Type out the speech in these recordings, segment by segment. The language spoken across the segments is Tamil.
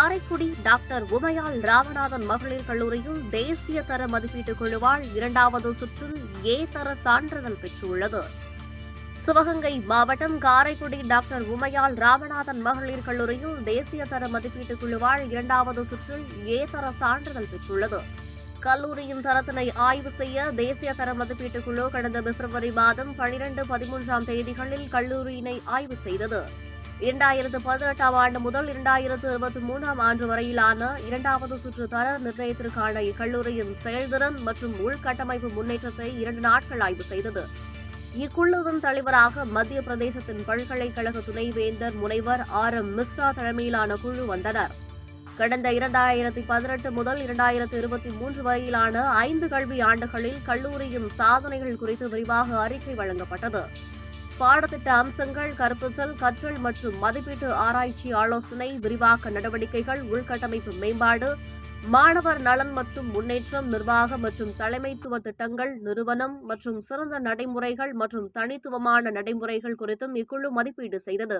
காரைக்குடி டாக்டர் உமையால் ராமநாதன் மகளிர் கல்லூரியில் தேசிய தர மதிப்பீட்டுக் குழுவால் இரண்டாவது சுற்றில் ஏ தர சான்றிதழ் பெற்றுள்ளது. சிவகங்கை மாவட்டம் காரைக்குடி டாக்டர் உமையால் ராமநாதன் மகளிர் கல்லூரியில் தேசிய தர மதிப்பீட்டுக் குழுவால் இரண்டாவது சுற்றில் ஏ தர சான்றிதழ் பெற்றுள்ளது. கல்லூரியின் தரத்தினை ஆய்வு செய்ய தேசிய தர மதிப்பீட்டுக் குழு கடந்த பிப்ரவரி மாதம் பனிரெண்டு பதிமூன்றாம் தேதிகளில் கல்லூரியினை ஆய்வு செய்தது. இரண்டாயிரத்து பதினெட்டாம் ஆண்டு முதல் இரண்டாயிரத்து இருபத்தி மூன்றாம் ஆண்டு வரையிலான இரண்டாவது சுற்று தர நிர்ணயத்திற்கான இக்கல்லூரியின் செயல்திறன் மற்றும் உள்கட்டமைப்பு முன்னேற்றத்தை இரண்டு நாட்கள் ஆய்வு செய்தது. இக்குழுவின் தலைவராக மத்திய பிரதேசத்தின் பல்கலைக்கழக துணைவேந்தர் முனைவர் ஆர். எம். மிஸ்ரா தலைமையிலான குழு வந்தனர். கடந்த இரண்டாயிரத்தி பதினெட்டு முதல் இரண்டாயிரத்து இருபத்தி மூன்று வரையிலான ஐந்து கல்வி ஆண்டுகளில் கல்லூரியின் சாதனைகள் குறித்து விரிவாக அறிக்கை வழங்கப்பட்டது. பாடத்திட்ட அம்சங்கள் கற்பித்தல் கற்றல் மற்றும் மதிப்பீட்டு ஆராய்ச்சி ஆலோசனை விரிவாக்க நடவடிக்கைகள் உள்கட்டமைப்பு மேம்பாடு மாணவர் நலன் மற்றும் முன்னேற்றம் நிர்வாக மற்றும் தலைமைத்துவ திட்டங்கள் நிறுவனம் மற்றும் சிறந்த நடைமுறைகள் மற்றும் தனித்துவமான நடைமுறைகள் குறித்தும் இக்குழு மதிப்பீடு செய்தது.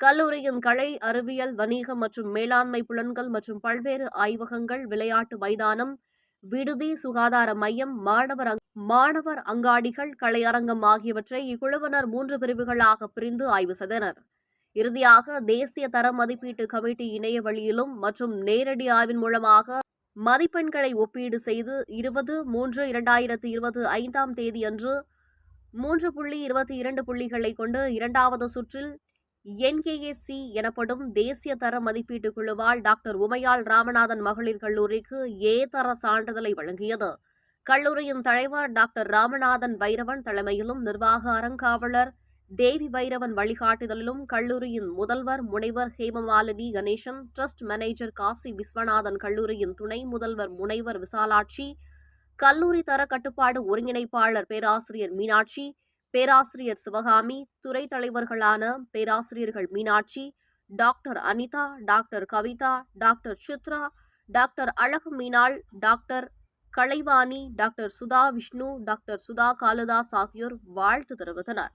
கல்லூரியின் கலை அறிவியல் வணிகம் மற்றும் மேலாண்மை புலன்கள் மற்றும் பல்வேறு ஆய்வகங்கள் விளையாட்டு மைதானம் விடுதி சுகாதார மையம் மாணவர் மாணவர் அங்காடிகள் கலையரங்கம் ஆகியவற்றை இக்குழுவினர் மூன்று பிரிவுகளாக பிரிந்து ஆய்வு செய்தனர். இறுதியாக தேசிய தர மதிப்பீட்டு கமிட்டி இணைய வழியிலும் மற்றும் நேரடி ஆய்வின் மூலமாக மதிப்பெண்களை ஒப்பீடு செய்து இருபது மூன்று இரண்டாயிரத்தி இருபது ஐந்தாம் தேதியன்று மூன்று புள்ளி இருபத்தி இரண்டு புள்ளிகளை கொண்டு இரண்டாவது சுற்றில் என்கேஏசி எனப்படும் தேசிய தர மதிப்பீட்டு குழுவால் டாக்டர் உமையாள் ராமநாதன் மகளிர் கல்லூரிக்கு ஏ தர சான்றிதழை வழங்கியது. கல்லூரியின் தலைவர் டாக்டர் ராமநாதன் வைரவன் தலைமையிலும் நிர்வாக அறங்காவலர் தேவி வைரவன் வழிகாட்டுதலிலும் கல்லூரியின் முதல்வர் முனைவர் ஹேமமாலினி கணேசன் ட்ரஸ்ட் மேனேஜர் காசி விஸ்வநாதன் கல்லூரியின் துணை முதல்வர் முனைவர் விசாலாட்சி கல்லூரி தர கட்டுப்பாடு ஒருங்கிணைப்பாளர் பேராசிரியர் மீனாட்சி பேராசிரியர் சிவகாமி துறை தலைவர்களான பேராசிரியர்கள் Meenakshi doctor Anitha doctor Kavitha doctor Chitra doctor Azhagu Meenal doctor Kalaivani doctor Sudha Vishnu doctor Sudha Kalidas ஆகியோர் வாழ்த்து தெரிவித்தனர்.